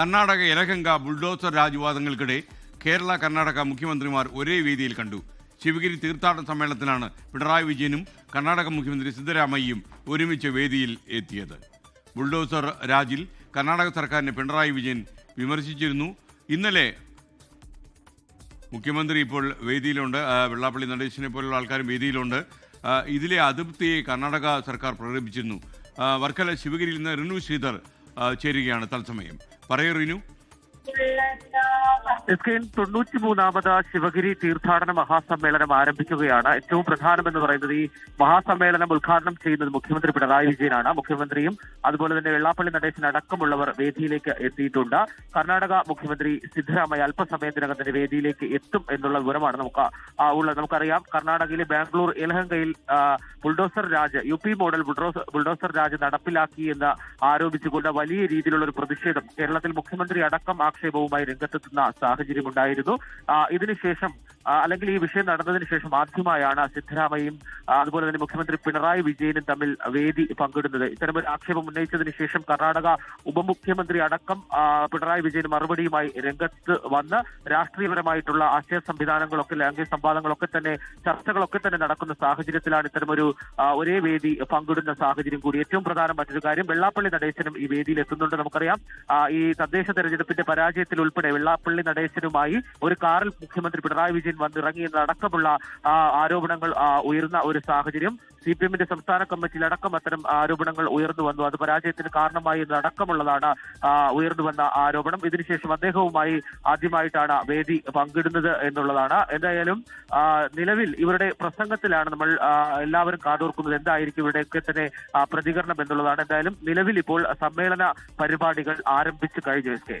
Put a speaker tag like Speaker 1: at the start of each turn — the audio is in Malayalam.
Speaker 1: കർണാടക ഇലഹങ്ക ബുൾഡോസർ രാജ്വാദങ്ങൾക്കിടെ കേരള കർണാടക മുഖ്യമന്ത്രിമാർ ഒരേ വേദിയിൽ കണ്ടു. ശിവഗിരി തീർത്ഥാടന സമ്മേളനത്തിലാണ് പിണറായി വിജയനും കർണാടക മുഖ്യമന്ത്രി സിദ്ധരാമയ്യയും ഒരുമിച്ച് വേദിയിൽ എത്തിയത്. ബുൾഡോസർ രാജിൽ കർണാടക സർക്കാരിനെ പിണറായി വിജയൻ വിമർശിച്ചിരുന്നു. ഇന്നലെ മുഖ്യമന്ത്രി ഇപ്പോൾ വേദിയിലുണ്ട്. വെള്ളാപ്പള്ളി നടേശനെ പോലുള്ള ആൾക്കാരും വേദിയിലുണ്ട്. ഇതിലെ അതൃപ്തിയെ കർണാടക സർക്കാർ പ്രകടിപ്പിച്ചിരുന്നു. വർക്കല ശിവഗിരിയിൽ നിന്ന് റിനു ശ്രീധർ ചേരുകയാണ് തത്സമയം. പറയൂ
Speaker 2: എസ് കെ തൊണ്ണൂറ്റി മൂന്നാമത് ശിവഗിരി തീർത്ഥാടന മഹാസമ്മേളനം ആരംഭിക്കുകയാണ്. ഏറ്റവും പ്രധാനമെന്ന് പറയുന്നത് ഈ മഹാസമ്മേളനം ഉദ്ഘാടനം ചെയ്യുന്നത് മുഖ്യമന്ത്രി പിണറായി വിജയനാണ്. മുഖ്യമന്ത്രിയും അതുപോലെ തന്നെ വെള്ളാപ്പള്ളി നടേശൻ അടക്കമുള്ളവർ വേദിയിലേക്ക് എത്തിയിട്ടുണ്ട്. കർണാടക മുഖ്യമന്ത്രി സിദ്ധരാമയ്യ അല്പസമയത്തിനകം തന്നെ വേദിയിലേക്ക് എത്തും എന്നുള്ള വിവരമാണ് നമുക്ക് ഉള്ളത്. നമുക്കറിയാം കർണാടകയിലെ Bangalore എലഹങ്കയിൽ bulldozer raj U P model bulldozer raj നടപ്പിലാക്കി എന്ന് ആരോപിച്ചുകൊണ്ട് വലിയ രീതിയിലുള്ള ഒരു പ്രതിഷേധം കേരളത്തിൽ മുഖ്യമന്ത്രി അടക്കം ആക്ഷേപവുമായി രംഗത്തെത്തുന്ന സാഹചര്യമുണ്ടായിരുന്നു. ഇതിനുശേഷം അല്ലെങ്കിൽ ഈ വിഷയം നടന്നതിന് ശേഷം ആദ്യമായാണ് സിദ്ധരാമയ്യയും ആ, അതുപോലെ തന്നെ മുഖ്യമന്ത്രി പിണറായി വിജയനും തമ്മിൽ വേദി പങ്കിടുന്നത്. ഇത്തരമൊരു ആക്ഷേപം ഉന്നയിച്ചതിന് ശേഷം കർണാടക ഉപമുഖ്യമന്ത്രി അടക്കം പിണറായി വിജയൻ മറുപടിയുമായി രംഗത്ത് വന്ന് രാഷ്ട്രീയപരമായിട്ടുള്ള ആശയ സംവിധാനങ്ങളൊക്കെ ലൈംഗിക സംവാദങ്ങളൊക്കെ തന്നെ ചർച്ചകളൊക്കെ തന്നെ നടക്കുന്ന സാഹചര്യത്തിലാണ് ഇത്തരമൊരു ഒരേ വേദി പങ്കിടുന്ന സാഹചര്യം കൂടി. ഏറ്റവും പ്രധാനം മറ്റൊരു കാര്യം വെള്ളാപ്പള്ളി നടേശനും ഈ വേദിയിൽ എത്തുന്നുണ്ട് നമുക്കറിയാം. ഈ തദ്ദേശ തെരഞ്ഞെടുപ്പിന്റെ പരാജയത്തിൽ ഉൾപ്പെടെ വെള്ളാപ്പള്ളി നടേശനുമായി ഒരു കാറിൽ മുഖ്യമന്ത്രി പിണറായി വിജയൻ വന്നിറങ്ങിയെന്നടക്കമുള്ള ആരോപണങ്ങൾ ഉയർന്ന ഒരു സാഹചര്യം. സി പി എമ്മിന്റെ സംസ്ഥാന കമ്മിറ്റിയിൽ അടക്കം അത്തരം ആരോപണങ്ങൾ ഉയർന്നു വന്നു. അത് പരാജയത്തിന് കാരണമായി എന്നടക്കമുള്ളതാണ് ഉയർന്നു വന്ന ആരോപണം. ഇതിനുശേഷം അദ്ദേഹവുമായി ആദ്യമായിട്ടാണ് വേദി പങ്കിടുന്നത് എന്നുള്ളതാണ്. എന്തായാലും നിലവിൽ ഇവരുടെ പ്രസംഗത്തിലാണ് നമ്മൾ എല്ലാവരും കാതോർക്കുന്നത്. എന്തായിരിക്കും ഇവിടെയൊക്കെ തന്നെ പ്രതികരണം എന്നുള്ളതാണ്. എന്തായാലും നിലവിൽ ഇപ്പോൾ സമ്മേളന പരിപാടികൾ ആരംഭിച്ചു കഴിഞ്ഞു എസ് കെ.